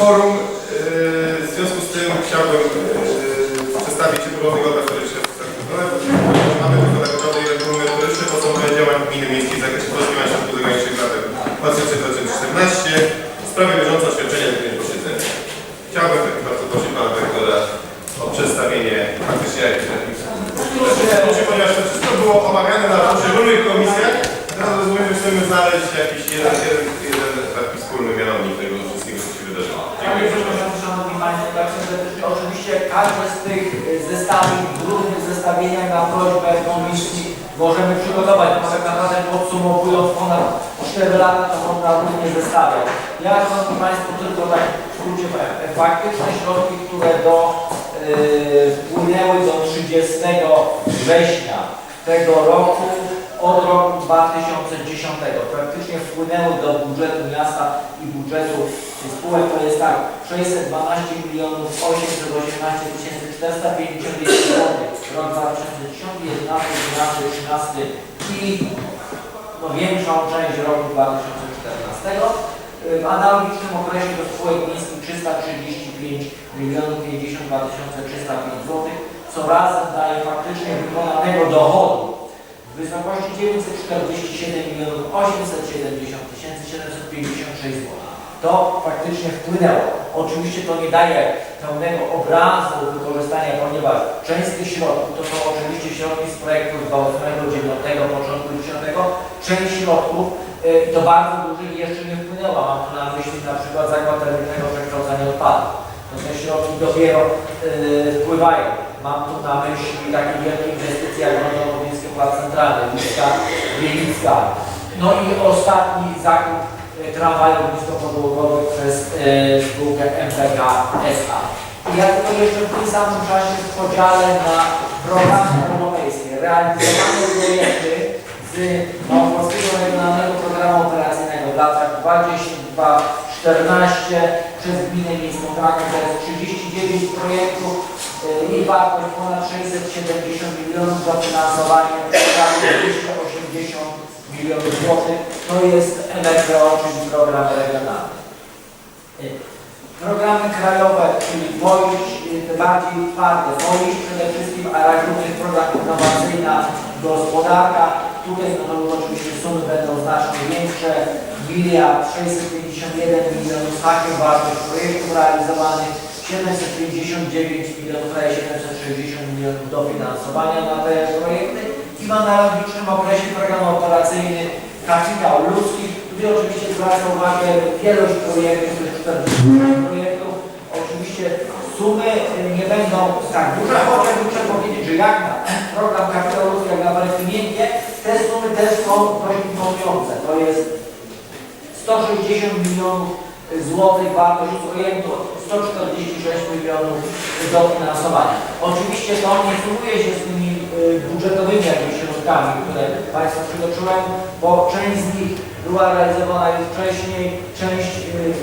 forum. Yy, W związku z tym chciałbym yy, przedstawić typowo wygodę merytoryczne Mamy tylko tak punkt merytoryczny, to są działań gminy miejskiej w zakresie rozwijania środków zagranicznych w latach 2014 w sprawie bieżącego świadczenia w tym posiedzeniu. Chciałbym bardzo prosić Pana Dyrektora o przedstawienie faktycznie jak ponieważ to wszystko było omawiane na poszczególnych komisjach, teraz rozumiem, że chcemy znaleźć jakiś jeden, jeden, jeden taki wspólny mianownik tego wszystkiego, co się wydarzyło. Panie Przewodniczący, Szanowni Państwo, tak serdecznie, oczywiście każde z tych y, zestawień, w różnych zestawieniach na prośbę komisji możemy przygotować, bo tak naprawdę podsumowując ponad 4 lata to można różnie zestawiać. Ja, Szanowni Państwo, tylko tak w skrócie. Faktyczne środki, które do, y, wpłynęły do 30 września tego roku od roku 2010 praktycznie wpłynęły do budżetu miasta i budżetu spółek to jest tak 612 milionów 818 tysięcy 451 zł rok 2010, 11, 12, 13 i no, większą część roku 2014. W analogicznym okresie do spółek miejskich 335 milionów 52 305 zł, co razem daje faktycznie wykonanego dochodu w wysokości 947 milionów 870 756 zł. To faktycznie wpłynęło. Oczywiście to nie daje pełnego obrazu wykorzystania, ponieważ część z tych środków to są oczywiście środki z projektu z 8, 9, początku 10. Część środków y, i to bardzo dużych jeszcze nie wpłynęła. Mam tu na myśli na przykład zakład terminalnego przekształcania odpadów. To te środki dopiero y, wpływają. Mam tu na myśli takie wielkie inwestycje jak Lądowo-Miejskie Plac Centralny, Licka, Wielicka. No i ostatni zakup tramwajów niskopodłogowych przez y, spółkę MPK SA. I ja tylko jeszcze w tym samym czasie w podziale na programy europejskie realizowane projekty z Małopolskiego Regionalnego Programu Operacyjnego w latach 22-14 przez Gminę Miejską Kraków to jest 39 projektów y, i wartość ponad 670 milionów dofinansowanie 280 milionów złotych. To jest MRPO, czyli program regionalny. Programy krajowe, czyli wojść, y, te bardziej twarde, wojść przede wszystkim, a również program innowacyjna gospodarka. Tutaj no oczywiście sumy będą znacznie większe. Miliard 651 milionów hakiem wartość projektów realizowanych, 759 milionów, prawie 760 milionów dofinansowania na te projekty i w analogicznym okresie program operacyjny kapitał ludzki. Tutaj oczywiście zwraca uwagę wielość projektów, to jest 40 projektów. Oczywiście sumy y, nie będą tak duże, chociaż muszę powiedzieć, że jak na program kapitał ludzki, jak na Bartwinięcie, te sumy też są dość imponujące. To jest 160 milionów złotych wartość projektu, 146 milionów dofinansowania. Oczywiście to nie sumuje się z tymi budżetowymi jakby środkami, które Państwu przytoczyłem, bo część z nich była realizowana już wcześniej, część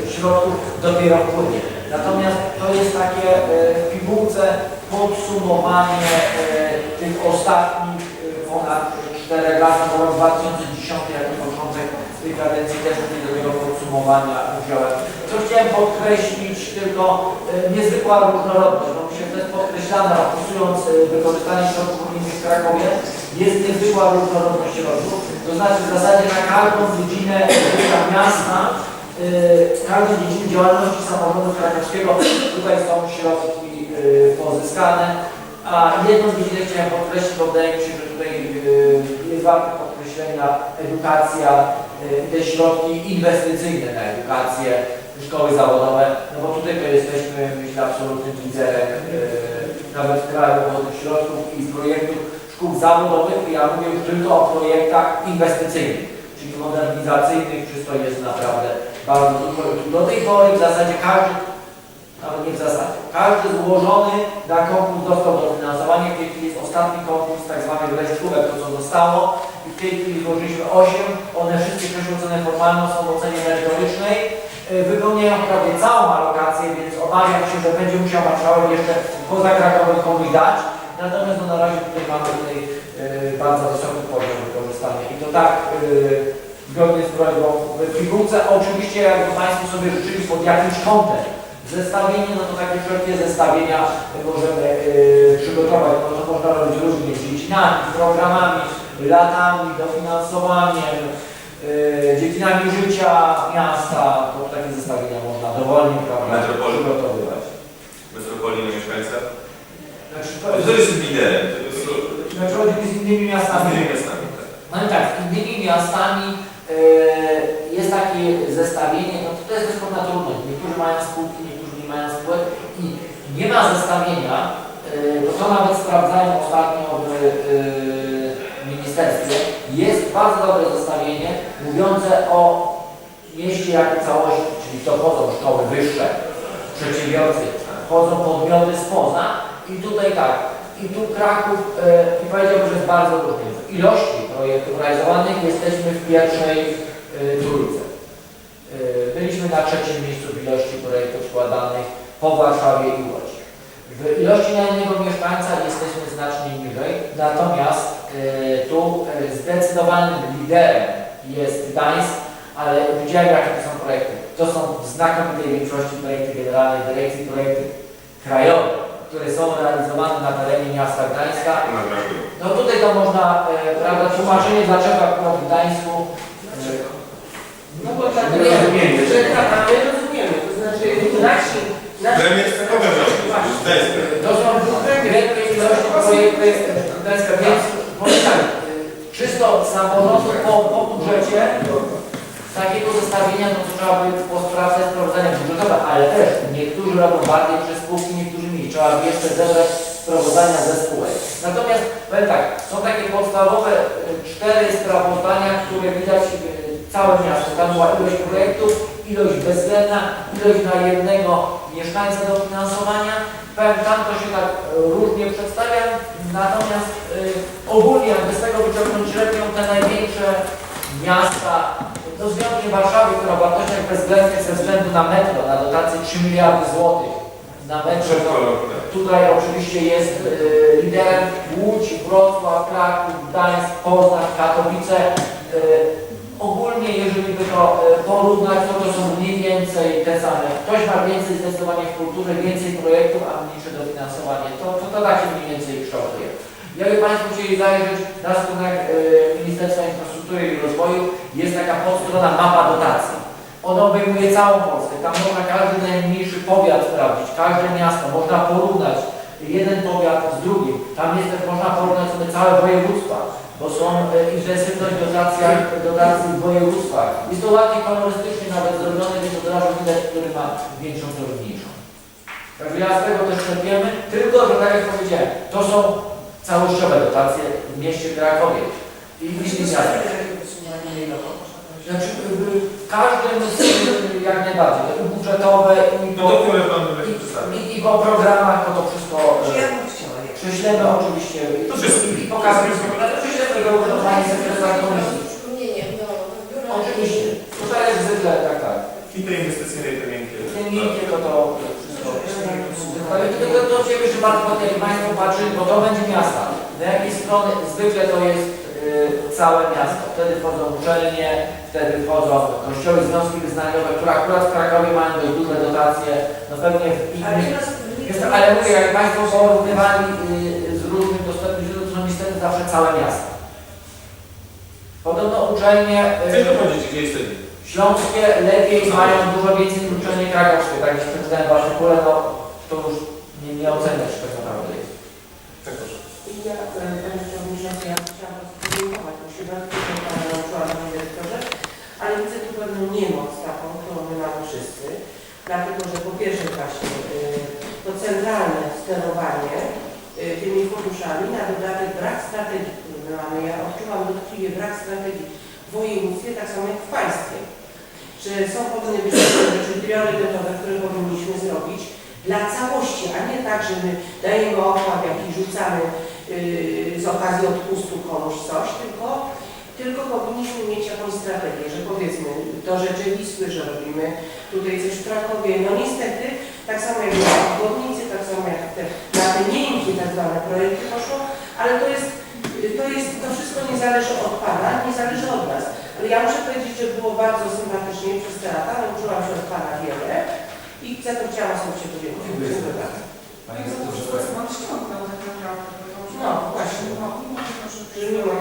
y, środków dopiero wpłynie. Natomiast to jest takie y, w pigułce podsumowanie y, tych ostatnich y, ponad 4 lat, bo rok 2010 jako początek tej kadencji też tego podsumowania wziąłem. Co chciałem podkreślić, tylko niezwykła różnorodność, bo myślę, że podkreślane, opisując e, wykorzystanie środków unijnych w Krakowie, jest niezwykła różnorodność środków. To znaczy w zasadzie na każdą dziedzinę miasta, e, w każdej dziedzinie działalności samorządu krakowskiego tutaj są środki e, pozyskane. A jedną z dziedzin chciałem podkreślić, bo wydaje mi się, że tutaj jest warte podkreślenia edukacja, te środki inwestycyjne na edukację, szkoły zawodowe, no bo tutaj to jesteśmy, myślę, absolutnym liderem nawet w kraju do środków i projektów szkół zawodowych. Ja mówię już tylko o projektach inwestycyjnych, czyli modernizacyjnych, wszystko jest naprawdę bardzo dużo. Do tej pory w zasadzie każdy nawet nie w zasadzie. Każdy złożony na konkurs dostał dofinansowanie. W tej chwili jest ostatni konkurs, tak zwany resztkówek, to co zostało. I w tej chwili złożyliśmy 8. One wszystkie przeświadczone formalnie są w ocenie. Obawiam się, że będzie musiał marszałek jeszcze poza Krakowem komuś dać. Natomiast no, na razie tutaj mamy tutaj yy, bardzo wysoki poziom wykorzystania. I to tak yy, zgodnie z prośbą w pigułce. Oczywiście jakby Państwo sobie życzyli pod jakimś kątem Zestawienie, no to takie wszelkie zestawienia możemy yy, przygotować, no to można robić różnie, z dziedzinami, programami, latami, dofinansowaniem, dziedzinami życia miasta, to takie zestawienia można dowolnie prawda, Metropolii. przygotowywać. Metropolii na mieszkańca. Znaczy, To jest liderem. To jest znaczy chodzi mi z innymi miastami. innymi miastami. tak. No i tak, z innymi miastami e, jest takie zestawienie, no to, to jest bezpłatna trudność. Niektórzy mają spółki, niektórzy nie mają spółek i nie ma zestawienia, e, bo to nawet sprawdzają ostatnio w e, ministerstwie. Jest bardzo dobre zestawienie mówiące o mieście jako całości, czyli to chodzą szkoły wyższe, przedsiębiorcy, chodzą podmioty spoza i tutaj tak, i tu Kraków, e, i powiedziałbym, że jest bardzo różny. W ilości projektów realizowanych jesteśmy w pierwszej trójce. E, byliśmy na trzecim miejscu w ilości projektów składanych po Warszawie i Łodzi. W ilości na jednego mieszkańca jesteśmy znacznie niżej, natomiast tu e, zdecydowanym liderem jest Gdańsk, ale widziałem jakie to są projekty. To są w znakomitej większości projekty Generalnej Dyrekcji, projekty krajowe, które są realizowane na terenie miasta Gdańska. No tutaj to można, e, prawda, tłumaczenie dlaczego akurat w Gdańsku. No bo tak, Nie rozumiemy. że tak, my rozumiemy, to znaczy nasi, nasi Premier Krakowa rządzi. Gdańska. E, to są wielkie ilości projekty Gdańska, więc powiem tak, e, czysto samorządu po, po budżecie takiego zestawienia, no to trzeba by posprawdzać sprawdzenia budżetowe, ale też niektórzy robią bardziej przez spółki, niektórzy mniej. Trzeba by jeszcze zebrać sprawozdania ze spółek. Natomiast powiem tak, są takie podstawowe e, cztery sprawozdania, które widać e, całe miasto. Tam była ilość projektów, ilość bezwzględna, ilość na jednego mieszkańca do finansowania. Powiem, tam to się tak różnie przedstawia, natomiast e, ogólnie jakby z tego wyciągnąć średnią te największe miasta, z wyjątkiem Warszawy, która w wartościach bezwzględnych ze względu na metro, na dotację 3 miliardy złotych na metro, to tutaj oczywiście jest e, liderem Łódź, Wrocław, Kraków, Gdańsk, Poznań, Katowice. E, ogólnie, jeżeli by to e, porównać, to to są mniej więcej te same. Ktoś ma więcej zdecydowanie w kulturze, więcej projektów, a mniejsze dofinansowanie. To, to, to tak się mniej więcej kształtuje. Jakby Państwo chcieli zajrzeć na stronach e, Ministerstwa Infrastruktury i Rozwoju, jest taka podstrona mapa dotacji. Ona obejmuje całą Polskę. Tam można każdy najmniejszy powiat sprawdzić, każde miasto, można porównać jeden powiat z drugim. Tam jest też można porównać sobie całe województwa, bo są e, intensywność dotacji, dotacji w województwach. Jest to ładnie kolorystycznie nawet zrobione, więc od razu widać, który ma większą, który mniejszą. Także ja z tego też czerpiemy, tylko że tak jak powiedziałem, to są całościowe dotacje w mieście Krakowie i w innych miastach. Znaczy, y, w każdym z, y, jak najbardziej, i budżetowe i No po, to przedstawił? i, i po programach, to to wszystko Ja y, prześlemy oczywiście To i, i, i pokażemy, do użytkowania sekretarza komisji. No, biuro. Oczywiście, to tak jak zwykle, tak, tak. I te inwestycyjne, i te miękkie. Te miękkie to to wszystko. Ale to tylko to się że bardzo Państwo patrzyli, bo to będzie miasta. Na jakiej strony zwykle to jest y, całe miasto. Wtedy wchodzą uczelnie, wtedy wchodzą kościoły, związki wyznaniowe, które akurat w Krakowie mają dość duże dotacje, no pewnie w innych. Jest, ale mówię, jak Państwo porównywali y, z różnych dostępnych źródeł, to są niestety zawsze całe miasta. Podobno uczelnie to powiedzieć, gdzie jesteś? śląskie lepiej mają dużo więcej niż uczelnie krakowskie. Tak jak przeczytałem Wasze kule, no to już nie, nie oceniasz, tak naprawdę jest. Tak, proszę. Ja, e, Panie Przewodniczący, ja chciałam podziękować, bo się bardzo dużo Pana nauczyłam, Panie Dyrektorze, ale widzę tu pewną niemoc taką, którą my mamy wszyscy, dlatego, że po pierwsze właśnie e, to centralne sterowanie e, tymi funduszami, na dodatek brak strategii, mamy. Ja odczuwam dotkliwie brak strategii w województwie, tak samo jak w państwie. Że są być pewne rzeczy priorytetowe, które powinniśmy zrobić dla całości, a nie tak, że my dajemy okład jakiś rzucamy yy, z okazji odpustu komuś coś, tylko, tylko powinniśmy mieć jakąś strategię, że powiedzmy do rzeczy Wisły, że robimy tutaj coś w Krakowie. No niestety, tak samo jak na obwodnicy, tak samo jak te, na te miękkie tak zwane projekty poszło, ale to jest, to, jest, to wszystko nie zależy od Pana, nie zależy od nas. Ale ja muszę powiedzieć, że było bardzo sympatycznie przez te lata, nauczyłam się od Pana wiele i za to chciałam sobie się podziękować. Dziękuję bardzo. Pani doktorze, Pan. Tak no, właśnie. No, że nie ma.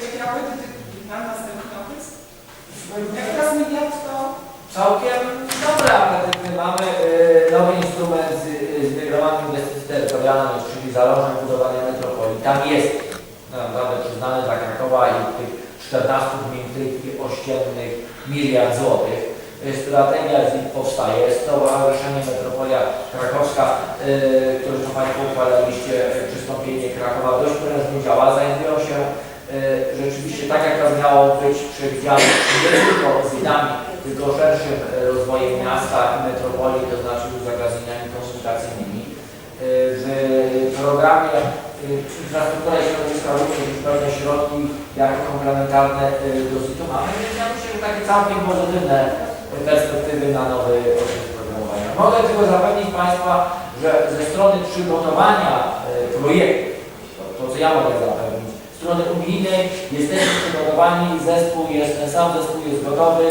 Jakie raporty na następny okres? Jak teraz miliard to... Całkiem dobre apetyty mamy. Y, nowy instrument z, z wygranym inwestycji terytorialnej, czyli zależne budowania metropolii. Tam jest naprawdę przyznany dla Krakowa i tych 14 gmin chwili ościennych miliard złotych. Y, Strategia z nich powstaje. Jest to Stowarzyszenie Metropolia Krakowska, y, które to Państwo uchwalaliście, y, przystąpienie Krakowa dość prężnie działa. Zajmują się y, rzeczywiście tak, jak to miało być przewidziane, nie tylko zidami, tylko szerszym rozwojem miasta i metropolii, to znaczy zagadnieniami konsultacyjnymi. Y, W programie y, infrastruktura i środowiska również już pewne środki jako komplementarne y, do ZIT-u mamy, więc ja myślę, że takie całkiem pozytywne perspektywy na nowy okres programowania. Mogę tylko zapewnić Państwa, że ze strony przygotowania y, projektu, to, to co ja mogę zapewnić, strony unijnej jesteśmy przygotowani, zespół jest, ten sam zespół jest gotowy.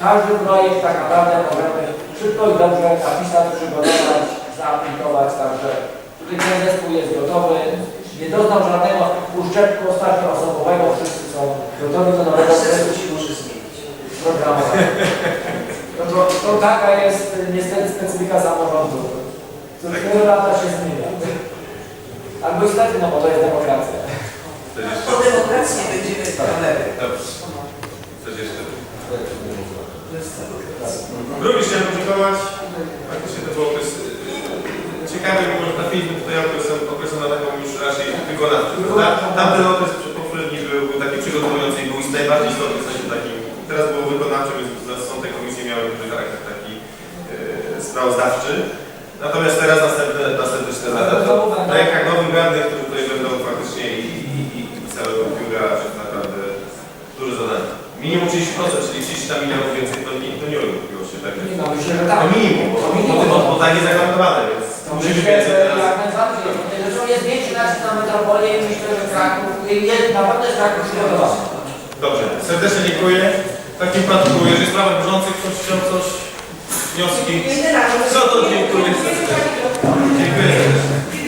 Każdy projekt tak naprawdę możemy szybko i dobrze napisać, przygotować, zaaplikować, także tutaj ten zespół jest gotowy. Nie doznał żadnego uszczerbku ostatnio osobowego, wszyscy są gotowi do nowego okresu się może zmienić. programowania. No to, to taka jest y, niestety specyfika samorządu. Co 4 lata się zmienia. Albo niestety, no bo to jest demokracja. Coś Po jeszcze? demokracji będziemy kamery. Dobrze. Coś jeszcze? To jest demokracja. Również chciałem podziękować. Faktycznie to był okres y, ciekawy, mimo że trafiliśmy tutaj okresem, okresem na taką już raczej wykonawczą. Ta- Tamten okres poprzedni był, był taki przygotowujący i był najbardziej istotny w sensie takim. Teraz było wykonawcze, więc są te komisje miały duży charakter taki y, sprawozdawczy. Natomiast teraz następne, następne cztery lata, to tak jak nowych radnych, którzy tutaj będą faktycznie i, i, i, i całego biura, że naprawdę duże zadanie. Minimum 30%, czyli 30 tam milionów więcej, to nie, to nie robiło się tak. No, tak. To minimum, bo, To bo, bo, bo tak jest zagwarantowane, więc Zresztą jest większy nacisk na metropolię i myślę, że Kraków jest na pewno jest Kraków przygotowany. Dobrze, serdecznie dziękuję. W takim wypadku, jeżeli sprawy bieżących, ktoś chciał coś, wnioski. No to dziękuję serdecznie. Dziękuję serdecznie.